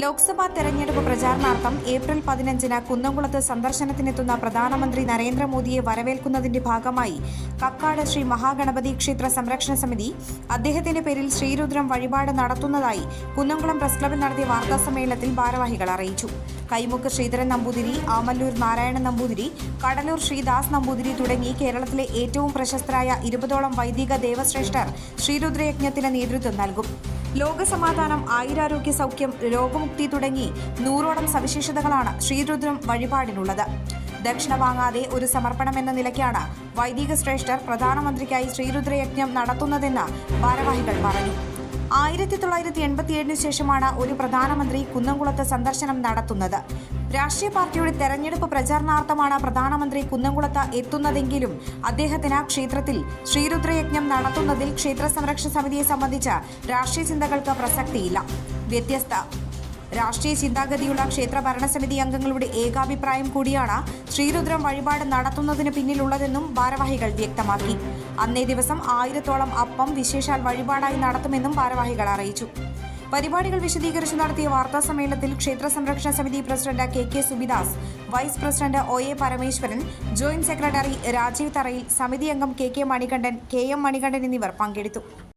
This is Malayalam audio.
ലോക്സഭാ തെരഞ്ഞെടുപ്പ് പ്രചാരണാർത്ഥം ഏപ്രിൽ പതിനഞ്ചിന് കുന്നംകുളത്ത് സന്ദർശനത്തിനെത്തുന്ന പ്രധാനമന്ത്രി നരേന്ദ്രമോദിയെ വരവേൽക്കുന്നതിന്റെ ഭാഗമായി കക്കാട് ശ്രീ മഹാഗണപതി ക്ഷേത്ര സംരക്ഷണ സമിതി അദ്ദേഹത്തിന്റെ പേരിൽ ശ്രീരുദ്രം വഴിപാട് നടത്തുന്നതായി കുന്നംകുളം പ്രസ് ക്ലബിൽ നടത്തിയ വാർത്താസമ്മേളനത്തിൽ ഭാരവാഹികൾ അറിയിച്ചു. കൈമുക്ക് ശ്രീധരൻ നമ്പൂതിരി ആമല്ലൂർ നാരായണൻ നമ്പൂതിരി കടലൂർ ശ്രീദാസ് നമ്പൂതിരി തുടങ്ങി കേരളത്തിലെ ഏറ്റവും പ്രശസ്തരായ ഇരുപതോളം വൈദിക ദേവശ്രേഷ്ഠർ ശ്രീരുദ്രയജ്ഞത്തിന് നേതൃത്വം നൽകും. ലോകസമാധാനം ആയുരാരോഗ്യ സൗഖ്യം രോഗമുക്തി തുടങ്ങി നൂറോളം സവിശേഷതകളാണ് ശ്രീരുദ്രം വഴിപാടിനുള്ളത്. ദക്ഷിണ വാങ്ങാതെ ഒരു സമർപ്പണം എന്ന നിലയ്ക്കാണ് വൈദിക ശ്രേഷ്ഠർ പ്രധാനമന്ത്രിക്കായി ശ്രീരുദ്രയജ്ഞം നടത്തുന്നതെന്ന് ഭാരവാഹികൾ പറഞ്ഞു. ആയിരത്തി തൊള്ളായിരത്തി എൺപത്തിയേഴിന് ശേഷമാണ് ഒരു പ്രധാനമന്ത്രി കുന്നംകുളത്ത് സന്ദർശനം നടത്തുന്നത്. രാഷ്ട്രീയ പാർട്ടിയുടെ തെരഞ്ഞെടുപ്പ് പ്രചാരണാർത്ഥമാണ് പ്രധാനമന്ത്രി കുന്നംകുളത്ത് എത്തുന്നതെങ്കിലും അദ്ദേഹത്തിന് ക്ഷേത്രത്തിൽ ശ്രീരുദ്രയജ്ഞം നടത്തുന്നതിൽ ക്ഷേത്ര സംരക്ഷണ സമിതിയെ സംബന്ധിച്ച രാഷ്ട്രീയ ചിന്തകൾക്ക് പ്രസക്തിയില്ല. വ്യത്യസ്ത രാഷ്ട്രീയ ചിന്താഗതിയുള്ള ക്ഷേത്ര ഭരണസമിതി അംഗങ്ങളുടെ ഏകാഭിപ്രായം കൂടിയാണ് ശ്രീരുദ്രം വഴിപാട് നടത്തുന്നതിന് പിന്നിലുള്ളതെന്നും ഭാരവാഹികൾ വ്യക്തമാക്കി. അന്നേ ദിവസം ആയിരത്തോളം അപ്പം വിശേഷാൽ വഴിപാടായി നടത്തുമെന്നും ഭാരവാഹികൾ അറിയിച്ചു. പരിപാടികൾ വിശദീകരിച്ച് നടത്തിയ വാർത്താ സമ്മേളനത്തിൽ ക്ഷേത്ര സംരക്ഷണ സമിതി president K K Subidas vice president O A Parameswaran joint secretary Rajeev Tharayil സമിതി അംഗം K K Manikandan K M Manikandan എന്നിവർ പങ്കെടുത്തു.